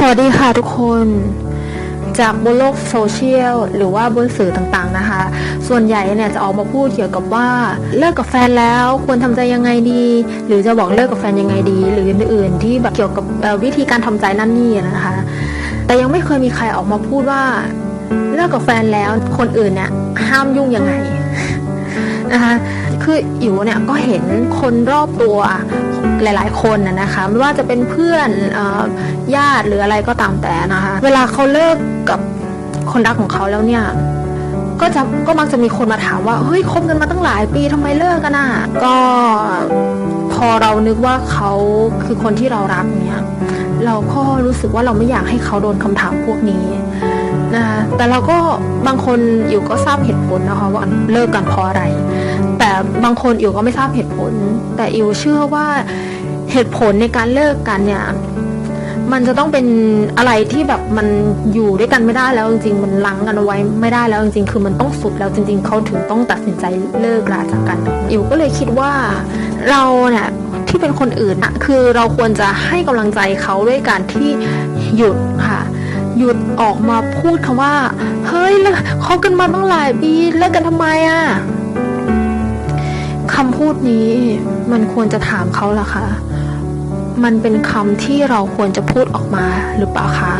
สวัสดีค่ะทุกคน จากบนโลกโซเชียลหรือว่าบนสื่อต่างๆนะคะ ส่วนใหญ่เนี่ยจะออกมาพูดเกี่ยวกับว่าเลิกกับแฟนแล้วควรทำใจยังไงดี หรือจะบอกเลิกกับแฟนยังไงดี หรืออื่นๆที่แบบเกี่ยวกับวิธีการทำใจนั่นนี่นะคะ แต่ยังไม่เคยมีใครออกมาพูดว่าเลิกกับแฟนแล้วคนอื่นเนี่ยห้ามยุ่งยังไงนะคะคืออิ๋วเนี่ยก็เห็นคนรอบตัว หลาย ๆ คนนะคะไม่ว่าจะเป็นเพื่อนญาติหรืออะไรก็ตามแต่นะคะเวลาเขาเลิกกับคนรักของเขาแล้วเนี่ยก็จะก็มักจะมีคนมาถามว่าเฮ้ยคบกันมาตั้งหลายปีทำไมเลิกกันอะก็พอเรานึกว่าเขาคือคนที่เรารักเนี่ยเราก็รู้สึกว่าเราไม่อยากให้เขาโดนคำถามพวกนี้นะแต่เราก็บางคนอยู่ก็ทราบเหตุผลนะคะว่าเลิกกันเพราะอะไร แต่บางคนอิวก็ไม่ทราบเหตุผล แต่อิวเชื่อว่าเหตุผลในการเลิกกันเนี่ย มันจะต้องเป็นอะไรที่แบบมันอยู่ด้วยกันไม่ได้แล้วจริงๆ มันลังกันเอาไว้ไม่ได้แล้วจริงๆ คือมันต้องสุดแล้วจริง ๆเขาถึงต้องตัดสินใจเลิกราจากกันอิวก็เลยคิดว่าเราเนี่ยที่เป็นคนอื่นอะคือเราควรจะให้กำลังใจเขาด้วยการที่หยุดค่ะ หยุดออกมาพูดคำว่า เฮ้ยเลิกคบกันมาตั้งหลายปีเลิกกันทำไมอะ คำพูดนี้มันควรจะถามเขาล่ะคะ มันเป็นคำที่เราควรจะพูดออกมาหรือเปล่าคะ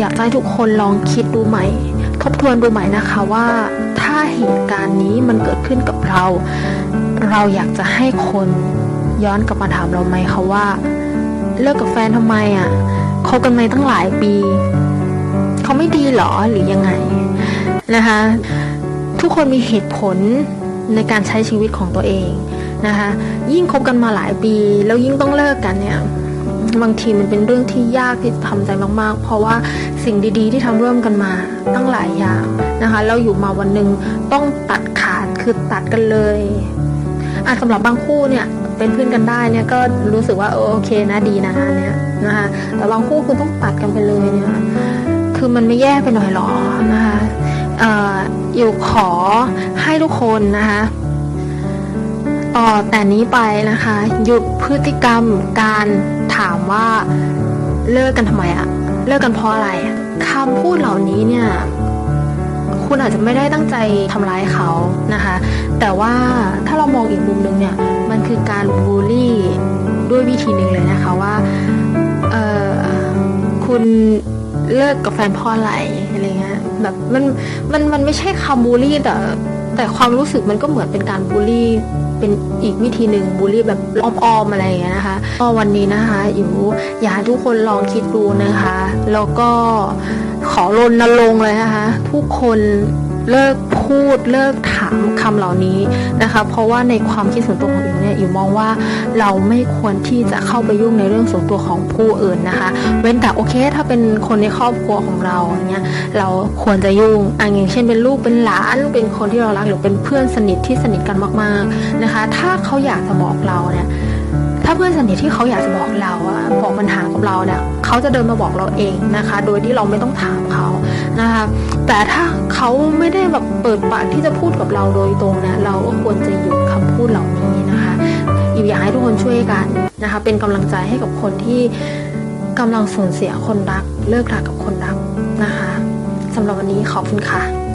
อยากให้ทุกคนลองคิดดูใหม่ ทบทวนดูใหม่นะคะว่าถ้าเหตุการณ์นี้มันเกิดขึ้นกับเรา เราอยากจะให้คนย้อนกลับมาถามเราไหมคะว่า เลิกกับแฟนทำไมอะคบกันมาตั้งหลายปี เขาไม่ดีหรอหรือยังไงนะคะ ทุกคนมีเหตุผล ในการใช้ชีวิตของตัวเองนะคะ ยิ่งคบกันมาหลายปีแล้วยิ่งต้องเลิกกันเนี่ยบางทีมันเป็นเรื่องที่ยากที่ทำใจมากๆ เพราะว่าสิ่งดีๆ ที่ทำร่วมกันมาตั้งหลายอย่างนะคะแล้วอยู่มาวันหนึ่งต้องตัดขาดคือตัดกันเลยอะสำหรับบางคู่เนี่ยเป็นเพื่อนกันได้เนี่ยก็รู้สึกว่าเอโอเคนะดีนะเนี่ยนะคะแต่บางคู่คือต้องตัดกันไปเลยเนี่ยคือมันไม่แย่ไปหน่อยหรอนะคะเอยู่ขอให้ทุกคนนะคะต่อแต่นี้ไปนะคะ หยุดพฤติกรรมการถามว่าเลิกกันทำไมอะเลิกกันเพราะอะไรคำพูดเหล่านี้เนี่ยคุณอาจจะไม่ได้ตั้งใจทำร้ายเขานะคะ แต่ว่าถ้าเรามองอีกมุมหนึงเนี่ย มันคือการบูลลี่ด้วยวิธีหนึ่งเลยนะคะว่า เออคุณ เลิกกับแฟนเพราะอะไรอะไรเงี้ยแบบมันมันมันไม่ใช่คำบูลลี่แต่แต่ความรู้สึกมันก็เหมือนเป็นการบูลลี่เป็นอีกวิธีหนึ่งบูลลี่แบบอ้อมๆอะไรอย่างเงี้ยนะคะก็วันนี้นะคะอยู่อยากให้ทุกคนลองคิดดูนะคะ แล้วก็ขอรณรงค์เลยนะคะทุกคน เลิกพูดเลิกถามคำเหล่านี้นะคะ เพราะว่าในความคิดส่วนตัวของอิวเนี่ยอิวมองว่าเราไม่ควรที่จะเข้าไปยุ่งในเรื่องส่วนตัวของผู้อื่นนะคะ เว้นแต่โอเค ถ้าเป็นคนในครอบครัวของเราอย่างเงี้ยเราควรจะยุ่งอะอย่างเช่นเป็นลูกเป็นหลานเป็นคนที่เรารักหรือเป็นเพื่อนสนิทที่สนิทกันมาก ๆนะคะ ถ้าเขาอยากจะบอกเราเนี่ย ถ้าเพื่อนสนิทที่เขาอยากจะบอกเราอะบอกปัญหากับเราเนี่ยเขาจะเดินมาบอกเราเองนะคะ โดยที่เราไม่ต้องถามเขานะคะ แต่ถ้าเขาไม่ได้แบบเปิดปากที่จะพูดกับเราโดยตรงเนี่ยเราก็ควรจะหยุดคำพูดเหล่านี้นะคะอยู่อยากให้ทุกคนช่วยกันนะคะ เป็นกำลังใจให้กับคนที่กำลังสูญเสียคนรัก เลิกรักกับคนรักนะคะสำหรับวันนี้ขอบคุณค่ะ